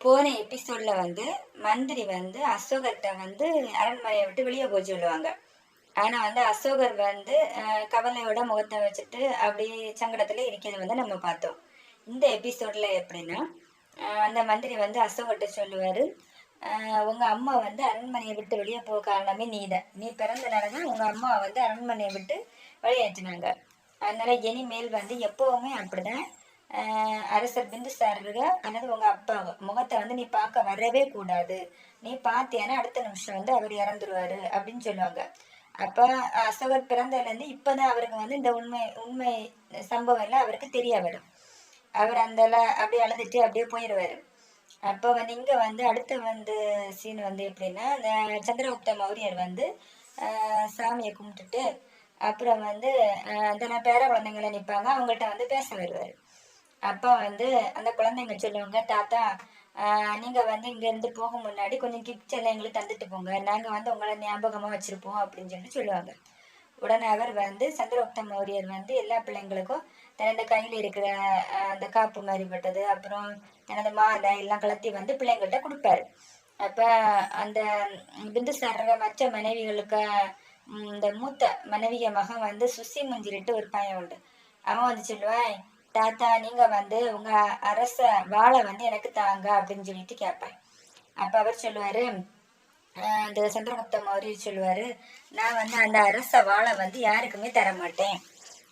போன எபிசோட்ல வந்து மந்திரி வந்து அசோகர்கிட்ட வந்து அரண்மனையை விட்டு வெளியே போக சொல்லுவாங்க. ஆனா வந்து அசோகர் வந்து கவலையோட முகத்தை வச்சுட்டு அப்படி சங்கடத்துல இருக்கிறது வந்து நம்ம பார்த்தோம். இந்த எபிசோட்ல எப்படின்னா அந்த மந்திரி வந்து அசோகர்கிட்ட சொல்லுவாரு உங்க அம்மா வந்து அரண்மனையை விட்டு வெளியே போக காரணமே நீதான். நீ பிறந்தனால தான் உங்க அம்மா வந்து அரண்மனையை விட்டு வெளியேற்றினாங்க. அதனால இனிமேல் வந்து எப்பவுமே அப்படிதான் அரசர் பிந்துசாரருக அல்லது உங்க அப்பா முகத்தை வந்து நீ பார்க்க வரவே கூடாது. நீ பார்த்தியானா அடுத்த நிமிஷம் வந்து அவர் இறந்துருவாரு அப்படின்னு சொல்லுவாங்க. அப்ப அசோகர் பிறந்ததுலேருந்து இப்பதான் அவருக்கு வந்து இந்த உண்மை உண்மை சம்பவம் எல்லாம் அவருக்கு தெரிய வரும் அவர் அந்த அப்படியே அழுதுட்டு அப்படியே போயிடுவாரு அப்போ வந்து இங்க வந்து அடுத்து வந்து சீன் வந்து எப்படின்னா இந்த சந்திரகுப்த மௌரியர் வந்து சாமியை கும்பிட்டுட்டு அப்புறம் வந்து அந்த பேர குழந்தைங்களை நிற்பாங்க அவங்கள்ட்ட வந்து பேச வருவார். அப்பா வந்து அந்த குழந்தைங்க சொல்லுவாங்க தாத்தா நீங்க வந்து இங்க இருந்து போக முன்னாடி கொஞ்சம் கிஃப்ட்ஸ் எல்லாம் எங்களுக்கு தந்துட்டு போங்க. நாங்க வந்து உங்களை ஞாபகமா வச்சிருப்போம் அப்படின்னு சொல்லிட்டு சொல்லுவாங்க. உடனே அவர் வந்து சந்திரகுப்த மௌரியர் வந்து எல்லா பிள்ளைங்களுக்கும் தனது கையில இருக்கிற அந்த காப்பு மாதிரி பட்டது அப்புறம் தனது மாலை எல்லாம் கலத்தி வந்து பிள்ளைங்கள்ட்ட கொடுப்பாரு. அப்ப அந்த பிந்துசார மற்ற மனைவிகளுக்கு இந்த மூத்த மனைவிய மகன் வந்து சுசி முஞ்சிரிட்டு ஒரு பையன் உண்டு. அவன் வந்து சொல்லுவான் தாத்தா நீங்க வந்து உங்க அரச வாழை வந்து எனக்கு தாங்க அப்படின்னு சொல்லிட்டு கேட்பேன். அப்ப அவர் சொல்லுவாரு அந்த சந்திரகுப்த மௌரியர் சொல்லுவாரு நான் வந்து அந்த அரச வாழை வந்து யாருக்குமே தர மாட்டேன்.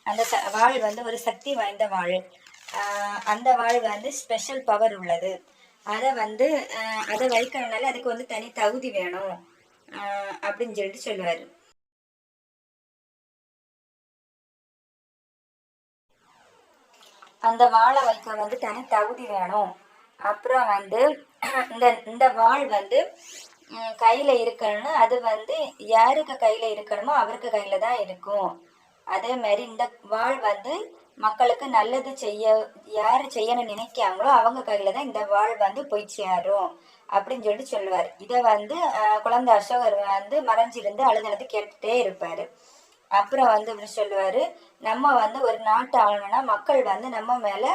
அந்த ச- வாள் வந்து ஒரு சக்தி வாய்ந்த வாள். அந்த வாள் வந்து ஸ்பெஷல் பவர் உள்ளது. அதை வந்து அதை வைக்கிறதுனால அதுக்கு வந்து தனி தகுதி வேணும். அப்படின்னு சொல்லிட்டு சொல்லுவாரு. அந்த வாழை வைக்க வந்து தனி தகுதி வேணும். அப்புறம் வந்து இந்த இந்த வாள் வந்து கையில் இருக்கணும்னு அது வந்து யாருக்கு கையில் இருக்கணுமோ அவருக்கு கையில் தான் இருக்கும். அதே மாதிரி இந்த வாள் வந்து மக்களுக்கு நல்லது செய்ய யார் செய்யணும்னு நினைக்காங்களோ அவங்க கையில் தான் இந்த வாள் வந்து போய் சேரும். அப்படின்னு சொல்லிட்டு சொல்லுவார். இதை வந்து குழந்தை அசோகர் வந்து மறைஞ்சிருந்து அழுதழுது கேட்டுட்டே இருப்பார். அப்புறம் வந்து இவர் சொல்லுவாரு நம்ம வந்து ஒரு நாட்டை ஆளணும்னா மக்கள் வந்து நம்ம மேல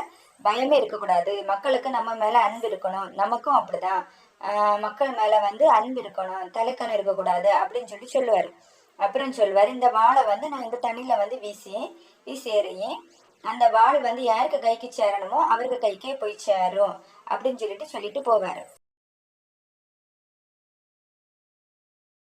பயமே இருக்கக்கூடாது. மக்களுக்கு நம்ம மேல அன்பு இருக்கணும். நமக்கும் அப்படிதான். மக்கள் மேல வந்து அன்பு இருக்கணும். தலைக்கணம் இருக்கக்கூடாது அப்படின்னு சொல்லி சொல்லுவாரு. அப்புறம் சொல்லுவாரு இந்த வாழை வந்து நான் இந்த தண்ணியில வந்து வீசி வீசி எறியேன். அந்த வாள் வந்து யாருக்கு கைக்கு சேரணுமோ அவருக்கு கைக்கே போய் சேரும் அப்படின்னு சொல்லிட்டு சொல்லிட்டு போவாரு.